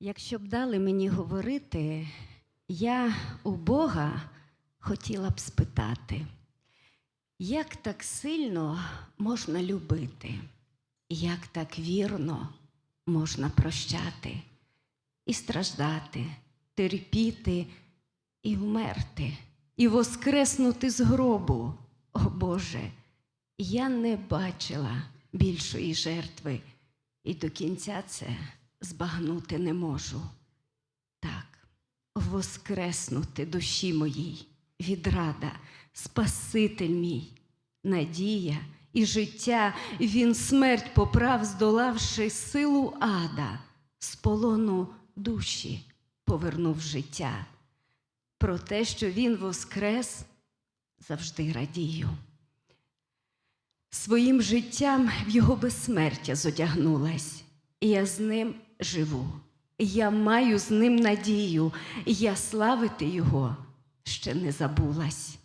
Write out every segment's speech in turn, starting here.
Якщо б дали мені говорити, я у Бога хотіла б спитати, як так сильно можна любити, як так вірно можна прощати і страждати, терпіти і вмерти, і воскреснути з гробу. О Боже, я не бачила більшої жертви, і до кінця це збагнути не можу. Так, воскреснути душі моїй, відрада, Спаситель мій, надія і життя, Він смерть поправ, здолавши силу ада, з полону душі повернув життя. Про те, що Він воскрес, завжди радію. Своїм життям в його безсмертя зодягнулась, і я з ним живу. Я маю з ним надію, я славити Його. Ще не забулась.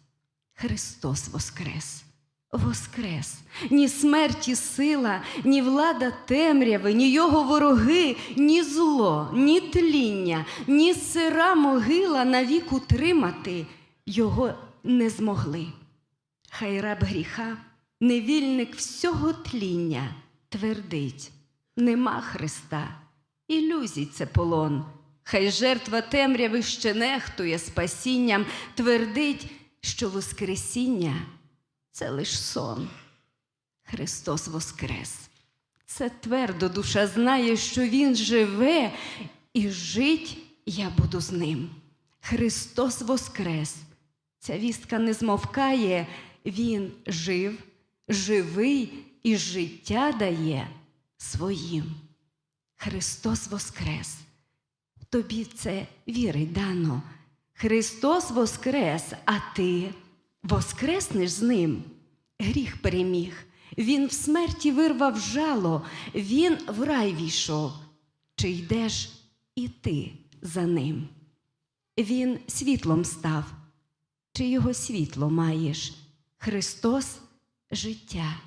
Христос воскрес, воскрес, ні смерті сила, ні влада темряви, ні його вороги, ні зло, ні тління, ні сира могила навік утримати. Його не змогли. Хай раб гріха, невільник всього тління, твердить, нема Христа, ілюзій це полон. Хай жертва темряви ще нехтує спасінням, твердить, що Воскресіння це лиш сон. Христос Воскрес. Це твердо душа знає, що Він живе, і жить я буду з ним. Христос Воскрес. Ця вістка не змовкає, Він жив, живий і життя дає своїм. Христос Воскрес. Тобі це віри дано. Христос Воскрес, а ти воскреснеш з ним. Гріх переміг. Він в смерті вирвав жало, він в рай війшов. Чи йдеш і ти за ним? Він світлом став, чи його світло маєш? Христос життя.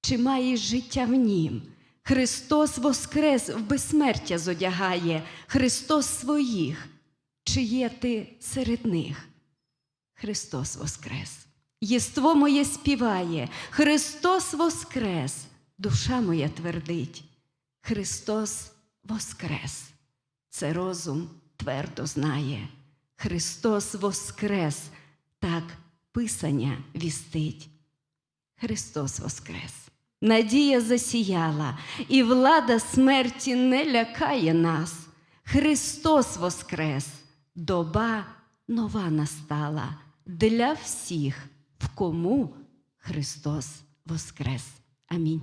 Чи маєш життя в нім? Христос воскрес в безсмертя зодягає, Христос своїх, чи є ти серед них? Христос воскрес. Єство моє співає, Христос воскрес, душа моя твердить. Христос воскрес. Це розум твердо знає. Христос воскрес, так Писання вістить. Христос воскрес. Надія засіяла, і влада смерті не лякає нас. Христос воскрес, доба нова настала для всіх, в кому Христос воскрес. Амінь.